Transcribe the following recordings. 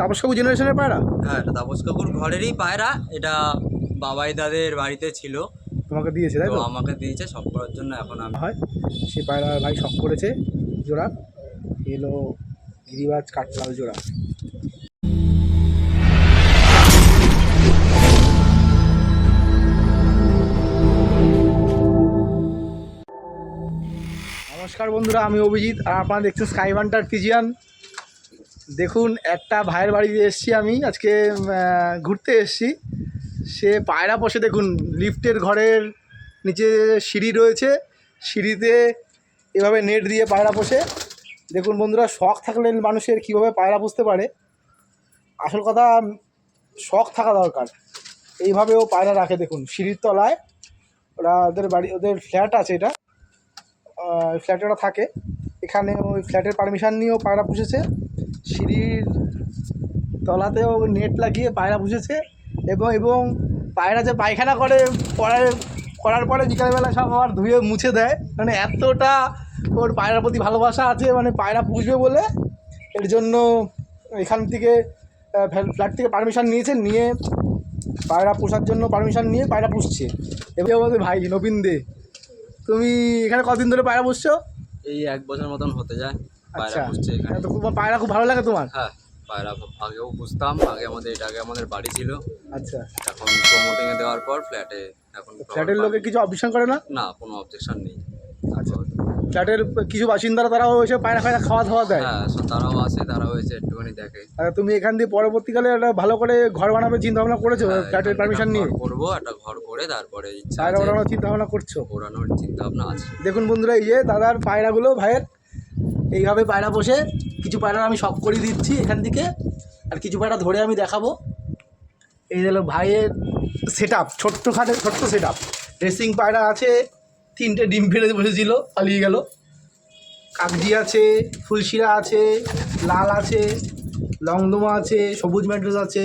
তাপস কাকু জেনারেশনের পায়রা? হ্যাঁ এটা তাপস কাকুর ঘরেরই পায়রা। এটা বাবাই দাদের বাড়িতে ছিল। তোমাকে দিয়েছে তাই তো আমাকে দিয়েছে সব করার জন্য এখন আমি হয়। সে পায়রা ভাই শখ করেছে জোড়া। এলো গিরিবাজ কাঠলাল জোড়া। নমস্কার বন্ধুরা আমি অভিজিৎ। আর আপনারা দেখছেন স্কাই বান্টার ফিজিয়ান দেখুন, একটা ভাইয়ের বাড়িতে এসেছি আমি। আজকে ঘুরতে এসেছি। সে পায়রা বসে দেখুন, লিফটের ঘরের নিচে সিঁড়ি রয়েছে। সিঁড়িতে এভাবে নেট দিয়ে পায়রা পোষে। দেখুন বন্ধুরা, শখ থাকলে মানুষের কীভাবে পায়রা পুষতে পারে। আসল কথা, শখ থাকা দরকার। এইভাবেও পায়রা রাখে, দেখুন, সিঁড়ির তলায়। ওরা ওদের বাড়ি, ওদের ফ্ল্যাট আছে এটা। ফ্ল্যাটে ওরা থাকে। এখানে ওই ফ্ল্যাটের পারমিশন নিয়েও পায়রা পুষেছে। সিঁড়ির তলাতেও নেট লাগিয়ে পায়রা পুষেছে এবং এবং পায়রা যে পায়খানা করে পরে, করার পরে বিকালবেলা সব আবার ধুয়ে মুছে দেয়। মানে এতটা ওর পায়রার প্রতি ভালোবাসা আছে মানে পায়রা পুষবে বলে। এর জন্য এখান থেকে ফ্ল্যাট- ফ্ল্যাট থেকে পারমিশন নিয়েছে, নিয়ে পায়রা পোষার জন্য পারমিশন নিয়ে পায়রা পুষছে। এবার আমাদের ভাই, নবীন দে, তুমি এখানে কদিন ধরে পায়রা পুষছো? এই এক বছর মতন হতে যায়। পায়রা আচ্ছা। পুষছে এখানে। তো খুব পায়রা খুব ভালো লাগে তোমার? হ্যাঁ পায়রা আগেও পুষতাম আগে আমাদের এটা আগে আমাদের বাড়ি ছিল। আচ্ছা। এখন প্রমোটিং এ দেওয়ার পর ফ্ল্যাটে এখন ফ্ল্যাটের লোকে কিছু অবজেকশন করে না? না কোনো অবজেকশন নেই। আচ্ছা। ফ্ল্যাটের কিছু বাসিন্দারা তারাও এসে পায়রা ফায়রা খাওয়া দাওয়া দেয়? হ্যাঁ তারাও আসে তারাও এসে একটুখানি দেখে। আর তুমি এখান দিয়ে পরবর্তীকালে একটা ভালো করে ঘর বানাবে চিন্তা ভাবনা করেছ ফ্ল্যাটের পারমিশন নিয়ে? করব একটা ঘর করে তারপরে পায়রা ওড়ানোর চিন্তা ভাবনা করছ? ওড়ানোর চিন্তা ভাবনা আছে। দেখুন বন্ধুরা এই যে দাদার পায়রাগুলো ভাইয়ের এইভাবে পায়রা বসে, কিছু পায়রা আমি শখ করে দিচ্ছি এখান থেকে, আর কিছু পায়রা ধরে আমি দেখাবো। এই হলো ভাইয়ের সেট আপ ছোট্ট খাটে ছোট্ট সেট আপ রেসিং পায়রা আছে, তিনটে ডিম ফেলে বসেছিল, পালিয়ে গেল। কাগজি আছে, ফুলশিরা আছে, লাল আছে, লংদমা আছে, সবুজ ম্যাড্রেস আছে।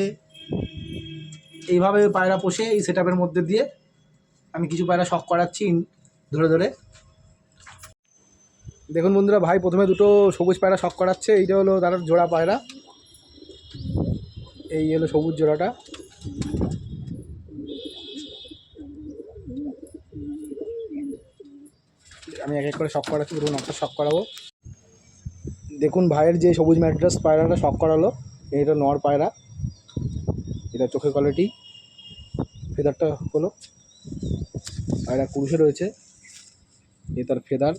এইভাবে পায়রা পোষে এই সেট মধ্যে দিয়ে আমি কিছু পায়রা শখ করাচ্ছি ধরে ধরে। দেখুন বন্ধুরা, ভাই প্রথমে দুটো সবুজ পায়রা শখ করাচ্ছে, এইটা হলো তার জোড়া পায়রা। এই হলো সবুজ জোড়াটা। আমি এক এক করে শখ করাচ্ছি, পুরো নকশা শখ করাবো। দেখুন ভাইয়ের যে সবুজ ম্যাট্রাস পায়রাটা শখ করালো এটা নর পায়রা। এটা চোখের কোয়ালিটি ফেদারটা হলো, পায়রা কুরুষে রয়েছে। এ তার ফেদার।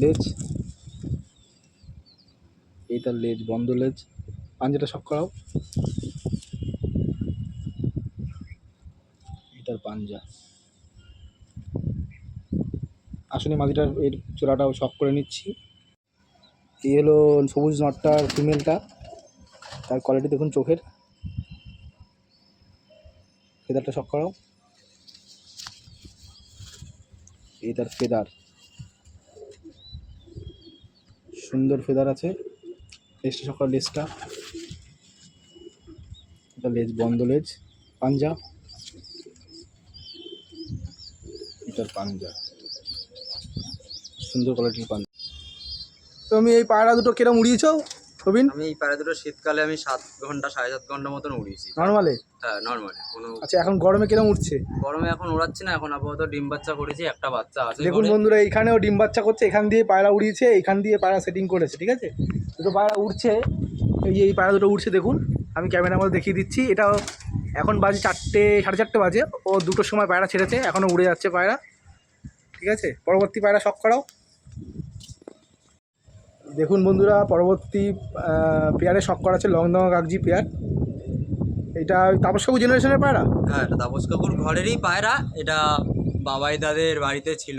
লেজ এই তার লেজ বন্ধ লেজ পাঞ্জাটা শক করাও। এই তার পাঞ্জা আসলে মাটিটার, এর চূড়াটাও শক করে নিচ্ছি। এই হলো সবুজ নটটার ফিমেলটা। তার কোয়ালিটি দেখুন চোখের। ফেদারটা শক করাও। এই তার ফেদার। সুন্দর ফেদার আছে। লেজটা সকাল লেজটা। এটা লেজ, বন্ধ লেজ। পাঞ্জা এটার পাঞ্জা সুন্দর কোয়ালিটির পাঞ্জা তুমি এই পায়রা দুটো কেরম উড়িয়েছো? প্রবীণ? আমি এই পায়রা দুটো শীতকালে আমি সাত ঘণ্টা সাড়ে সাত ঘণ্টা মতন উড়িয়েছি। নর্মালে? হ্যাঁ নর্মালি। কোনো আচ্ছা এখন গরমে কিরম উঠছে? গরমে এখন উড়াচ্ছি না এখন আপাতত ডিম বাচ্চা করেছি একটা বাচ্চা আছে দেখুন বন্ধুরা এইখানেও ডিম বাচ্চা করছে এখান দিয়ে পায়রা উড়িয়েছে এখান দিয়ে পায়রা সেটিং করেছে ঠিক আছে? দুটো পায়রা উঠছে এই যে এই পায়রা দুটো উঠছে দেখুন। আমি ক্যামেরার মধ্যে দেখিয়ে দিচ্ছি এটা এখন বাজে চারটে সাড়ে চারটে বাজে ও দুটোর সময় পায়রা ছেড়েছে এখনও উড়ে যাচ্ছে পায়রা ঠিক আছে? পরবর্তী পায়রা শখ করাও। দেখুন বন্ধুরা পরবর্তী পেয়ারে শখ করা আছে লংদমা কাগজি পেয়ার। এটা তাপস কাকু জেনারেশনের পায়রা? হ্যাঁ এটা তাপস কাকুর ঘরেরই পায়রা। এটা বাবাই দাদের বাড়িতে ছিল।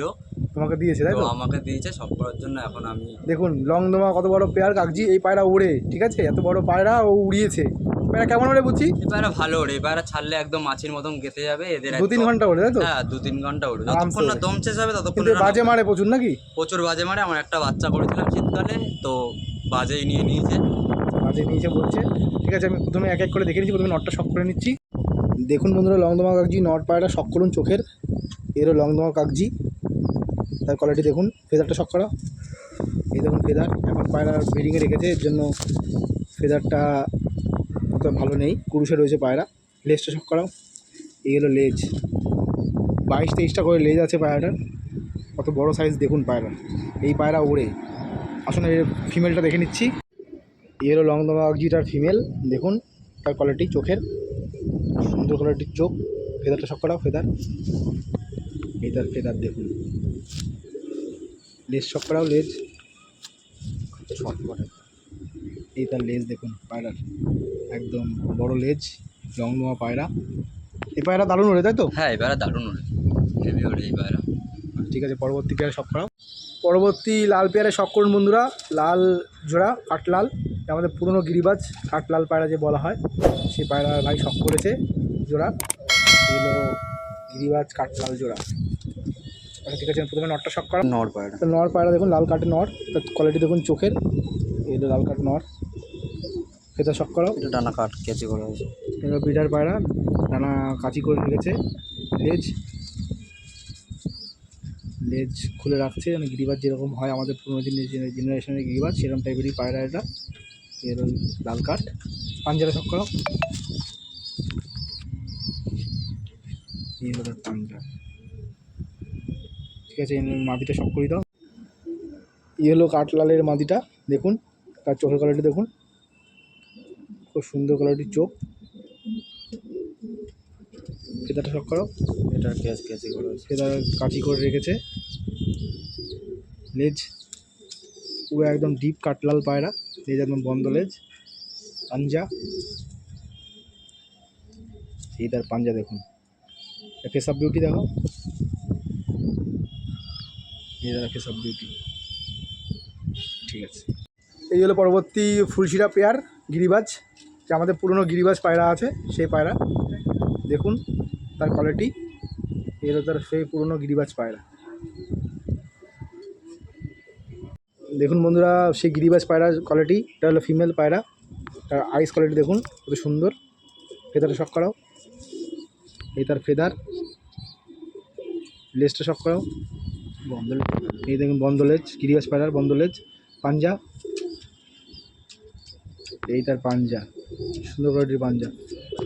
তোমাকে দিয়েছে তাই তো তো? আমাকে দিয়েছে সব করার জন্য এখন আমি দেখুন লংদমা কত বড় পেয়ার কাগজি এই পায়রা উড়ে ঠিক আছে? এত বড় পায়রা ও উড়িয়েছে। পায়রা কেমন পায়রা ভালো পায়রা ছাড়লে একদম মাছির মতন গেতে যাবে এদের দু তিন ঘণ্টা তাই তো? হ্যাঁ দু তিন ঘণ্টা যতক্ষণ না দম শেষ হবে ততক্ষণ বাজে মারে প্রচুর নাকি? প্রচুর বাজে মারে। আমার একটা বাচ্চা করেছিলাম শীতকালে তো বাজেই নিয়ে নিয়েছে। বাজে নিয়েছে বলছে। ঠিক আছে আমি প্রথমে এক এক করে দেখে নিচ্ছি প্রথমে নটটা শক করে নিচ্ছি। দেখুন বন্ধুরা লংদমা কাগজি নট পায়রা শক করুন চোখের। এরও লংদমা কাগজি তার কোয়ালিটি দেখুন। ফেদারটা শক করা এই দেখুন ফেদার। এখন পায়রা ব্রিডিংয়ে রেখেছে এর জন্য ফেদারটা অত ভালো নেই। কুরুষে রয়েছে পায়রা। লেজটা সব করাও। এই হলো লেজ। বাইশ তেইশটা করে লেজ আছে পায়রাটার। কত বড় সাইজ দেখুন পায়রা। এই পায়রা ওড়ে। আসলে এর ফিমেলটা দেখে নিচ্ছি। এই হলো লং দমা অক্সিটার ফিমেল দেখুন তার কোয়ালিটি চোখের। সুন্দর কোয়ালিটির চোখ। ফেদারটা সব করাও ফেদার তার ফেদার দেখুন। লেজ সব করাও, লেজ। শর্ট করে। এই তার লেজ দেখুন পায়রার। একদম বড় লেজ লং নোয়া পায়রা। এই পায়রা দারুণ ওড়ে তাই তো? হ্যাঁ এই পায়রা দারুণ ওড়ে। হেভি ওড়ে এই পায়রা। ঠিক আছে পরবর্তী পেয়ারে শখ করাও। পরবর্তী লাল পেয়ারে শখ করুন বন্ধুরা লাল জোড়া কাঠলাল আমাদের পুরনো গিরিবাজ কাঠলাল পায়রা যে বলা হয় সেই পায়রা ভাই শখ করেছে জোড়া। এগুলো গিরিবাজ কাঠলাল জোড়া। আচ্ছা ঠিক আছে প্রথমে নটটা শখ করা নর পায়রা। তো নর পায়রা দেখুন লাল কাঠের নর। তার কোয়ালিটি দেখুন চোখের। এগুলো লাল কাঠ নর। সেটা শখ করাও এটা ডানা কাট কেচি করা হয়েছে। এগুলো বিডার পায়রা। নানা কাঁচি করে রেখেছে। লেজ। লেজ খুলে রাখছে। মানে গিরিবাজ যেরকম হয় আমাদের পুরোনো জেনারেশনের গিরিবাজ সেরকম টাইপেরই পায়রা এটা। এর ওই লাল কাঠ। পাঞ্জারা সব করো পাঞ্জা ঠিক আছে মাদিটা সব করে দাও। এই হলো কাঠলালের মাদিটা দেখুন। তার চোখের কোয়ালিটি দেখুন। খুব সুন্দর কোয়ালিটির চোখ। ফেদাটা সব করো। এটা কেচ কেচি করা ফেদার কাঁচি করে রেখেছে। লেজ। পুরো একদম ডিপ কাটলাল পায়রা। লেজ একদম বন্ধ লেজ। পাঞ্জা। এই তার পাঞ্জা দেখুন। ফেস অফ বিউটি দেখো। এই তার ফেস অফ বিউটি ঠিক আছে। এই হলো পরবর্তী ফুলশিরা পেয়ার গিরিবাজ, যে আমাদের পুরনো গিরিবাজ পায়রা আছে, সেই পায়রা। দেখুন তার কোয়ালিটি এই হলো তার সেই পুরনো গিরিবাজ পায়রা। দেখুন বন্ধুরা, সেই গিরিবাজ পায়রার কোয়ালিটি এটা হলো ফিমেল পায়রা। তার আইস কোয়ালিটি দেখুন, কত সুন্দর। ফেদারটা শখ করাও। এই তার ফেদার লেজটা শখ করাও। বন্ধ এই দেখুন বন্ধ লেজ গিরিবাজ পায়রার বন্ধ লেজ পাঞ্জা। এই তার পাঞ্জা সুন্দর কোয়ালিটির পাঞ্জা।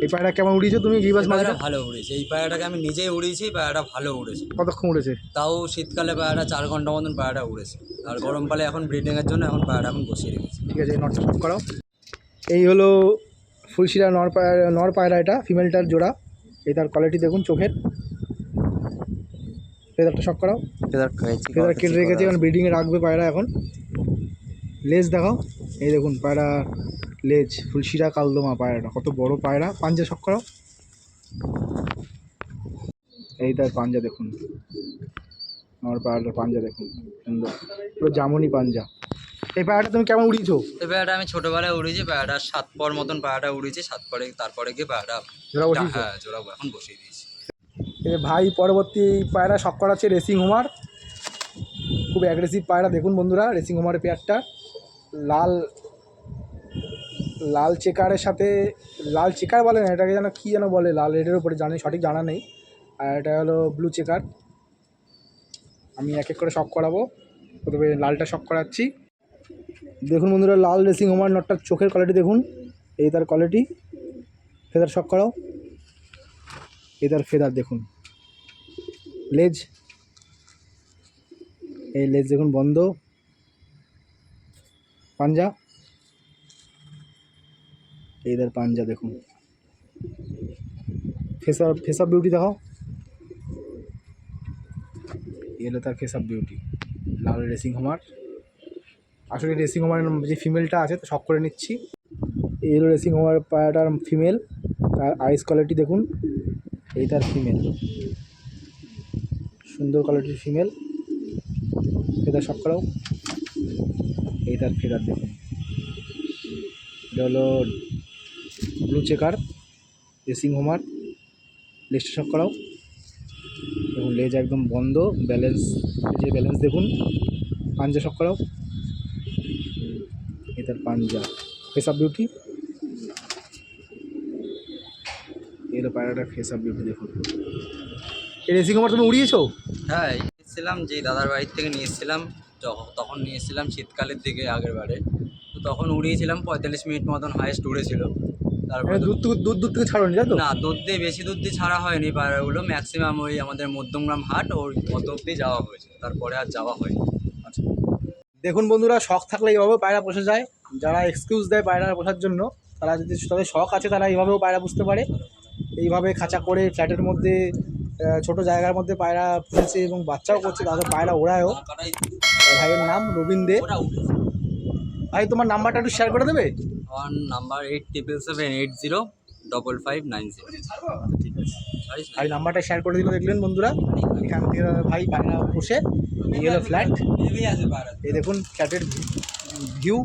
এই পায়রা কেমন উড়িয়েছো তুমি পায়রা মাঝে ভালো উড়েছে। এই পায়রাটাকে আমি নিজেই উড়িয়েছি পায়রাটা ভালো উড়েছে। কতক্ষণ উড়েছে? তাও শীতকালে পায়রাটা চার ঘণ্টা মতন পায়রাটা উড়েছে। আর গরমকালে এখন ব্রিডিংয়ের জন্য এখন পায়রাটা এখন বসিয়ে রেখেছি। ঠিক আছে নটটা করাও। এই হলো ফুলশিরা নর পায়রা নর পায়রা এটা ফিমেলটার জোড়া। এই তার কোয়ালিটি দেখুন চোখের। ফেদারটা সব করাও। ফেদার কেচি ফেদার কেটে রেখেছে এখন ব্রিডিংয়ে রাখবে পায়রা এখন। লেজ দেখাও। এই দেখুন পায়রা লেজ ফুলশিরা কালদমা পায়রাটা। কত বড় পায়রা? পাঞ্জা শখ করাও। এই তার পাঞ্জা দেখুন। আমার পায়রাটার পাঞ্জা দেখুন। সুন্দর। পুরো জামনি পাঞ্জা। এই পায়রাটা তুমি কেমন উড়িয়েছো? এই পায়রাটা আমি ছোটোবেলায় উড়েছি পায়রাটা সাত পর মতন পায়রাটা উড়েছি সাত পরে তারপরে গিয়ে পায়রাটা জোড়া বসিয়েছো? হ্যাঁ জোড়া এখন বসিয়ে দিয়েছি। ভাই পরবর্তী পায়রা শখ করা করাচ্ছে রেসিং হোমার খুব অ্যাগ্রেসিভ পায়রা। দেখুন বন্ধুরা রেসিং হোমারের পেয়ারটা। লাল লাল চেকারের সাথে, লাল চেকার বলে না, এটাকে যেন কী যেন বলে, লাল রেডের উপরে, জানি, সঠিক জানা নেই। আর এটা হলো ব্লু চেকার। আমি এক এক করে শখ করাবো। প্রথমে লালটা শখ করাচ্ছি। দেখুন বন্ধুরা, লাল রেসিং হোমার নটটার চোখের কোয়ালিটি দেখুন। এই তার কোয়ালিটি ফেদার শখ করাও। এই তার ফেদার দেখুন। লেজ। এই লেজ দেখুন বন্ধ। পাঞ্জা। এই তার পাঞ্জা দেখুন। Face of face of beauty দেখাও এলো তার ফেস অফ বিউটি লাল রেসিং হোমার আসলে রেসিং হোমারের যে ফিমেলটা আছে, তা শখ করে নিচ্ছি। এই হলো রেসিং হোমার পায়াটার ফিমেল তার আইস কোয়ালিটি দেখুন। এই তার ফিমেল সুন্দর কোয়ালিটির ফিমেল ফেদার সব করাও। এই তার ফেদার দেখুন। এটা হলো ব্লু চেকার, রেসিং হোমার লেজটা সব করাও এবং লেজ একদম বন্ধ, ব্যালেন্স যে ব্যালেন্স দেখুন, পাঞ্জা সব করাও। এই তার পাঞ্জা ফেস অফ বিউটি এর পায়রাটা ফেস অফ বিউটি দেখুন। এই রেসিং হোমার তুমি উড়িয়েছো? হ্যাঁ এই নিয়েছিলাম যে দাদার বাড়ির থেকে নিয়ে এসেছিলাম তখন নিয়ে এসেছিলাম শীতকালের দিকে আগের বারে তো তখন উড়িয়েছিলাম পঁয়তাল্লিশ মিনিট মতন হাইস্ট উড়েছিল। তারপরে মানে দুধ দুধ দুধ থেকে ছাড়ুন তাই তো? না দুধ দিয়ে বেশি দুধ দিয়ে ছাড়া হয়নি পায়রাগুলো ম্যাক্সিমাম ওই আমাদের মধ্যমগ্রাম হাট ওর অত অব্দি যাওয়া হয়েছে। তারপরে আর যাওয়া হয়নি। দেখুন বন্ধুরা শখ থাকলে এইভাবে পায়রা পোষা যায়। যারা এক্সকিউজ দেয় পায়রা পোষার জন্য তারা যদি তাদের শখ আছে তারা এইভাবেও পায়রা পুষতে পারে। এইভাবে খাঁচা করে ফ্ল্যাটের মধ্যে ছোট জায়গার মধ্যে পায়রা পুষেছে এবং বাচ্চাও করছে তাদের পায়রা ওড়ায়ও। ভাইয়ের নাম রবীন দে। ভাই তোমার নাম্বারটা একটু শেয়ার করে দেবে? আমার number eight triple seven eight zero double five nine zero ঠিক আছে ভাই নাম্বারটা শেয়ার করে দিল দেখলেন বন্ধুরা? এখান থেকে ভাই পায়রা বসে এই হলো ফ্ল্যাট এই দেখুন ফ্ল্যাটের ভিউ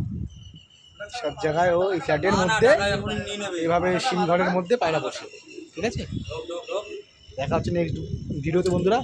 সব জায়গায় ও এই ফ্ল্যাটের মধ্যে এইভাবে সিমঘরের মধ্যে পায়রা বসে। ঠিক আছে? দেখা হচ্ছে নেক্সট ভিডিওতে বন্ধুরা।